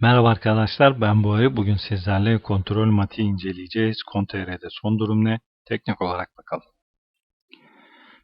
Merhaba arkadaşlar ben Boğa'yı. Bugün sizlerle kontrol mati inceleyeceğiz. Kontr'de son durum ne? Teknik olarak bakalım.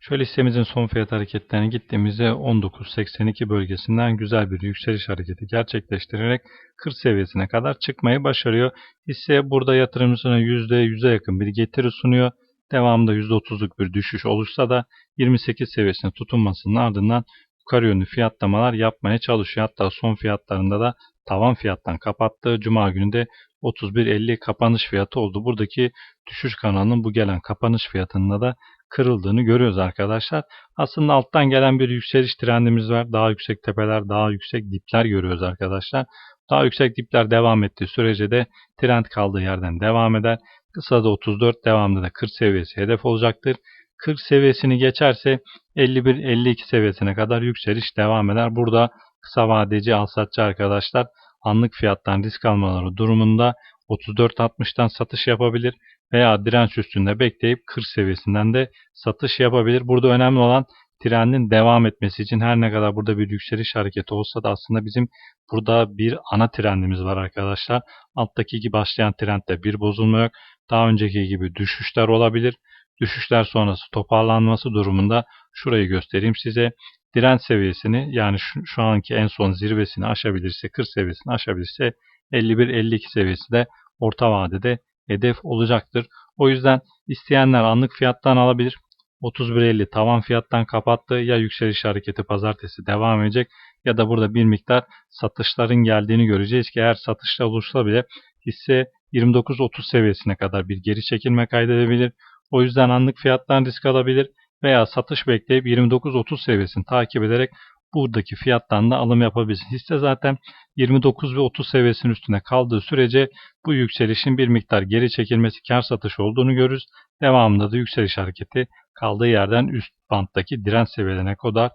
Şöyle hissemizin son fiyat hareketlerine gittiğimizde 19.82 bölgesinden güzel bir yükseliş hareketi gerçekleştirerek 40 seviyesine kadar çıkmayı başarıyor. Hisse burada yatırımcısına %100'e yakın bir getiri sunuyor. Devamında %30'luk bir düşüş olursa da 28 seviyesine tutunmasının ardından yukarı yönlü fiyatlamalar yapmaya çalışıyor. Hatta son fiyatlarında da tavan fiyattan kapattığı cuma günü de 31.50 kapanış fiyatı oldu. Buradaki düşüş kanalının bu gelen kapanış fiyatında da kırıldığını görüyoruz arkadaşlar. Aslında alttan gelen bir yükseliş trendimiz var. Daha yüksek tepeler, daha yüksek dipler görüyoruz arkadaşlar. Daha yüksek dipler devam ettiği sürece de trend kaldığı yerden devam eder. Kısa da 34, devamlı da 40 seviyesi hedef olacaktır. 40 seviyesini geçerse 51-52 seviyesine kadar yükseliş devam eder. Burada kısa vadeci alsatçı arkadaşlar anlık fiyattan risk almaları durumunda 34.60'tan satış yapabilir veya direnç üstünde bekleyip 40 seviyesinden de satış yapabilir. Burada önemli olan trendin devam etmesi için her ne kadar burada bir yükseliş hareketi olsa da aslında bizim burada bir ana trendimiz var arkadaşlar. Alttaki gibi başlayan trendde bir bozulma yok. Daha önceki gibi düşüşler olabilir. Düşüşler sonrası toparlanması durumunda şurayı göstereyim size direnç seviyesini yani şu, şu anki en son zirvesini aşabilirse 40 seviyesini aşabilirse 51-52 seviyesi de orta vadede hedef olacaktır. O yüzden isteyenler anlık fiyattan alabilir. 31.50 tavan fiyattan kapattı. Ya yükseliş hareketi pazartesi devam edecek ya da burada bir miktar satışların geldiğini göreceğiz ki eğer satışlar olursa bile hisse 29-30 seviyesine kadar bir geri çekilme kaydedebilir. O yüzden anlık fiyattan risk alabilir veya satış bekleyip 29-30 seviyesini takip ederek buradaki fiyattan da alım yapabilirsin. Hisse zaten 29 ve 30 seviyesinin üstüne kaldığı sürece bu yükselişin bir miktar geri çekilmesi kar satış olduğunu görürüz. Devamında da yükseliş hareketi kaldığı yerden üst banttaki direnç seviyelerine kadar,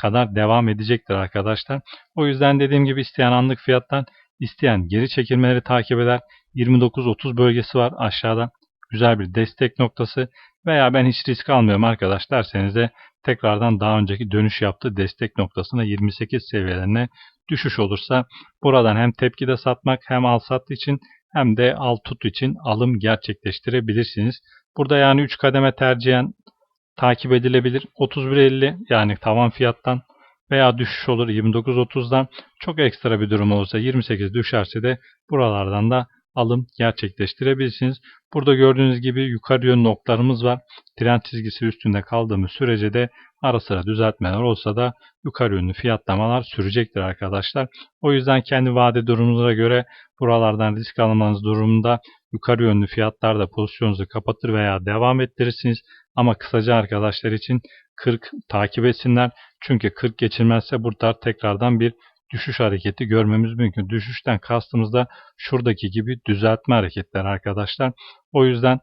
kadar devam edecektir arkadaşlar. O yüzden dediğim gibi isteyen anlık fiyattan isteyen geri çekilmeleri takip eder. 29-30 bölgesi var aşağıda. Güzel bir destek noktası veya ben hiç risk almıyorum arkadaş derseniz de tekrardan daha önceki dönüş yaptığı destek noktasına 28 seviyelerine düşüş olursa buradan hem tepkide satmak hem al sat için hem de al tut için alım gerçekleştirebilirsiniz. Burada yani 3 kademe tercihen takip edilebilir. 31.50 yani tavan fiyattan veya düşüş olur 29.30'dan çok ekstra bir durum olursa 28 düşerse de buralardan da alım gerçekleştirebilirsiniz. Burada gördüğünüz gibi yukarı yönlü oklarımız var. Trend çizgisi üstünde kaldığımız sürece de ara sıra düzeltmeler olsa da yukarı yönlü fiyatlamalar sürecektir arkadaşlar. O yüzden kendi vade durumunuza göre buralardan risk almanız durumunda yukarı yönlü fiyatlarda pozisyonunuzu kapatır veya devam ettirirsiniz. Ama kısaca arkadaşlar için 40 takip etsinler. Çünkü 40 geçilmezse burada tekrardan bir düşüş hareketi görmemiz mümkün. Düşüşten kastımız da şuradaki gibi düzeltme hareketler arkadaşlar. O yüzden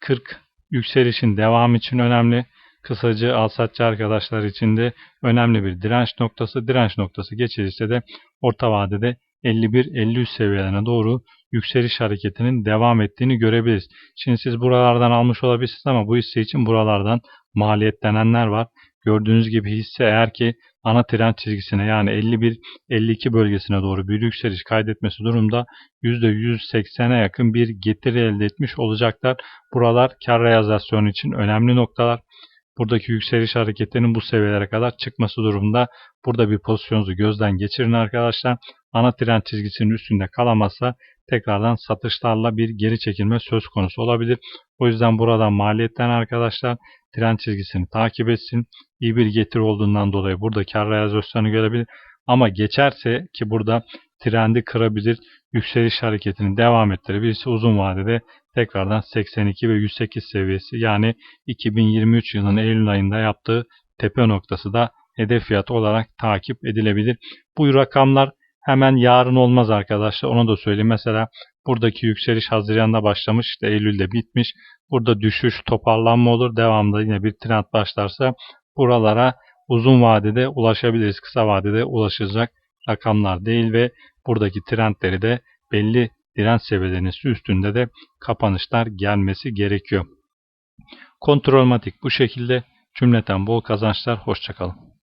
40 yükselişin devamı için önemli. Kısacı alsatçı arkadaşlar için de önemli bir direnç noktası. Direnç noktası geçilirse de orta vadede 51-53 seviyelerine doğru yükseliş hareketinin devam ettiğini görebiliriz. Şimdi siz buralardan almış olabilirsiniz ama bu hisse için buralardan maliyetlenenler var. Gördüğünüz gibi hisse eğer ki ana trend çizgisine yani 51-52 bölgesine doğru bir yükseliş kaydetmesi durumda %180'e yakın bir getiri elde etmiş olacaklar. Buralar kar realizasyonu için önemli noktalar. Buradaki yükseliş hareketinin bu seviyelere kadar çıkması durumda burada bir pozisyonunuzu gözden geçirin arkadaşlar. Ana trend çizgisinin üstünde kalamazsa tekrardan satışlarla bir geri çekilme söz konusu olabilir. O yüzden buradan maliyetten arkadaşlar trend çizgisini takip etsin. İyi bir getiri olduğundan dolayı burada kar realizasyonu görebilir. Ama geçerse ki burada trendi kırabilir, yükseliş hareketini devam ettirebilirse uzun vadede tekrardan 82 ve 108 seviyesi yani 2023 yılının Eylül ayında yaptığı tepe noktası da hedef fiyatı olarak takip edilebilir. Bu rakamlar hemen yarın olmaz arkadaşlar. Onu da söyleyeyim. Mesela buradaki yükseliş Haziran'da başlamış. işte Eylül'de bitmiş. Burada düşüş toparlanma olur. Devamında yine bir trend başlarsa buralara uzun vadede ulaşabiliriz. Kısa vadede ulaşacak rakamlar değil ve buradaki trendleri de belli direnç seviyelerinin üstünde de kapanışlar gelmesi gerekiyor. Kontrolmatik bu şekilde cümleten bol kazançlar. Hoşçakalın.